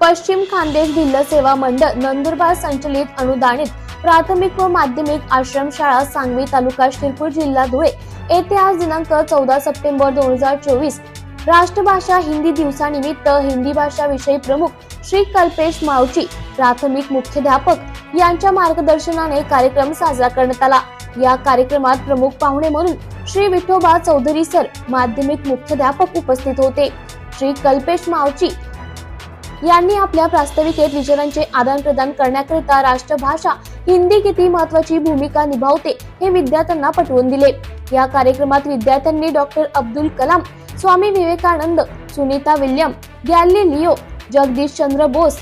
पश्चिम खानदेश भिल्ल सेवा मंडळ नंदुरबार संचलित अनुदानित प्राथमिक व माध्यमिक आश्रमशाळा सांगवी तालुका शिरपूर जिल्हा धुळे येथे आज दिनांक चौदा सप्टेंबर दोन हजार चोवीस राष्ट्रभाषा हिंदी दिवसानिमित्त हिंदी भाषा विषयी प्रमुख श्री कल्पेश मावची प्राथमिक मुख्याध्यापक यांच्या मार्गदर्शनाने कार्यक्रम साजरा करण्यात आला. या कार्यक्रमात प्रमुख पाहुणे म्हणून श्री विठोबा चौधरी सर माध्यमिक मुख्याध्यापक उपस्थित होते. श्री कल्पेश मावची यांनी आपल्या प्रास्ताविकेत विचारांचे आदान प्रदान करण्याकरिता राष्ट्रभाषा हिंदी किती महत्वाची भूमिका निभावते हे विद्यार्थ्यांना पटवून दिले. या कार्यक्रमात विद्यार्थ्यांनी doctor Abdul Kalam Swami Vivekananda Sunita William Galileo Jagdish Chandra Bose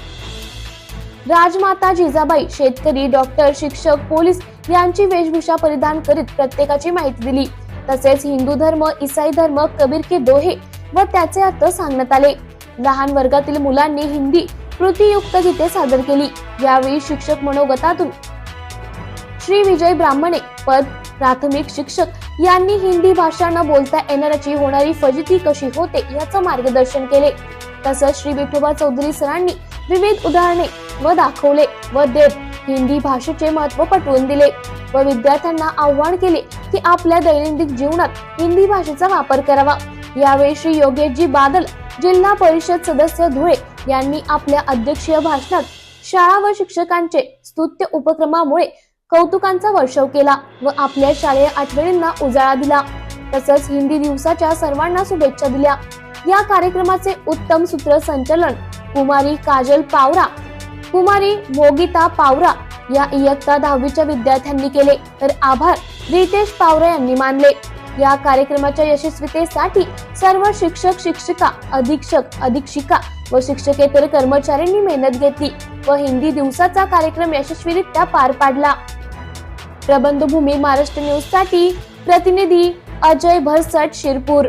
Rajmata Jijabai शेतकरी डॉक्टर शिक्षक पोलीस यांची वेशभूषा परिधान करीत प्रत्येकाची माहिती दिली. तसेच हिंदू धर्म इसाई धर्म कबीर के दोहे व त्याचे अर्थ सांगण्यात आले. लहान वर्गातील मुलांनी हिंदी कृतीयुक्त गीते सादर केली. यावेळी शिक्षक मनोगतातून श्री विजय ब्राह्मणे पद प्राथमिक शिक्षक यांनी हिंदी भाषा न बोलता येणाऱ्याची होणारी फजिती कशी होते याचं मार्गदर्शन केले. तसंच श्री विठोबा चौधरी सरांनी विविध उदाहरणे व दाखवले व देत हिंदी भाषेचे महत्त्व पटवून दिले व विद्यार्थ्यांना आव्हान केले की आपल्या दैनंदिन जीवनात हिंदी भाषेचा वापर करावा. यावेळी श्री योगेशजी बादल जिल्हा परिषद सदस्य धुळे यांनी आपल्या अध्यक्षीय भाषणात शाळा व शिक्षकांचे स्तुत्य उपक्रमामुळे कौतुकांचा वर्षव केला व आपल्या शालेय आठवणींना उजाळा दिला. तसंच हिंदी दिवसाच्या सर्वांना शुभेच्छा दिल्या. या कार्यक्रमाचे उत्तम सूत्रसंचलन कुमारी काजल पावरा कुमारी मोगिता पावरा या इयत्ता दहावीच्या विद्यार्थ्यांनी केले. तर आभार रितेश पावरा यांनी मानले. या कार्यक्रमाच्या यशस्वीतेसाठी सर्व शिक्षक शिक्षिका अधीक्षक अधीक्षिका व शिक्षकेतर कर्मचाऱ्यांनी मेहनत घेतली व हिंदी दिवसाचा कार्यक्रम यशस्वीरित्या पार पाडला. प्रबंधभूमी महाराष्ट्र न्यूजसाठी प्रतिनिधी अजय भरसट शिरपूर.